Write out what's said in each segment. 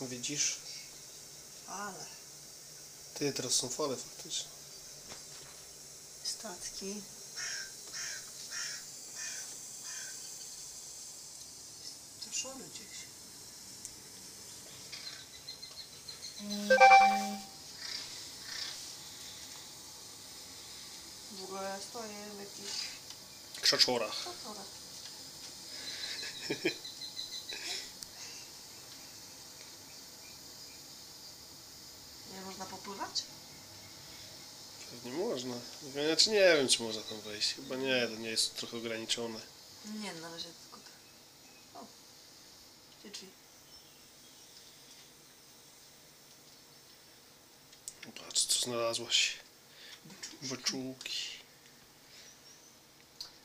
Widzisz? Ale Ty, teraz są fale faktycznie. statki. To szory gdzieś. W ogóle stoję w jakichś Krzaczorach. fatorach. można popływać? Pewnie można. Znaczy nie wiem, czy można tam wejść. Chyba nie, to nie jest trochę ograniczone. Nie, na razie tylko tak. O, gdzie drzwi? Patrz, co znalazłaś. Beczułki.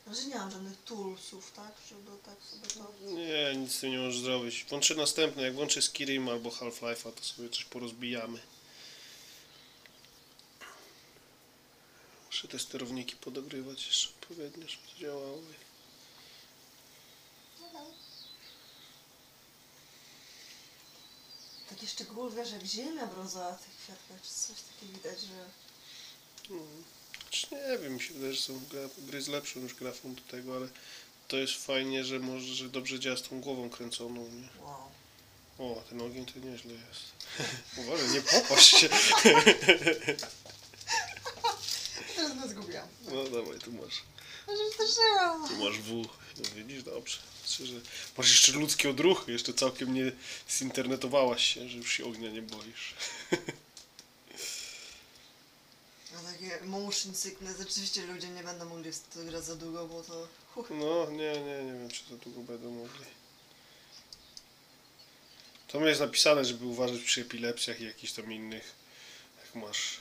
Na razie nie mam żadnych toolsów, tak? Żeby tak sobie to... Nie, nic z tym nie możesz zrobić. Włączę następne. Jak włączę Skyrim albo Half-Life'a, to sobie coś porozbijamy. Muszę te sterowniki podogrywać jeszcze odpowiednio, żeby to działało. Takie szczegóły, wiesz, jak ziemia brązowa tych kwiatkach, czy coś takiego widać, że... Czy nie wiem, mi się wydaje, że są gry z lepszą już grafą do tego, ale to jest fajnie, że może, że dobrze działa z tą głową kręconą, nie? Wow. O, ten ogień to nieźle jest. Uważaj, nie popaść się. No dawaj, tu masz. Może zdarzyłam. Tu masz W. No, widzisz, dobrze. Znaczy, że masz jeszcze ludzkie odruchy, jeszcze całkiem nie zinternetowałaś się, że już się ognia nie boisz. A takie motion sickness, rzeczywiście ludzie nie będą mogli w to grać za długo, bo to... Huh. No, nie, nie, nie wiem, czy za długo będą mogli. To jest napisane, żeby uważać przy epilepsjach i jakichś tam innych, jak masz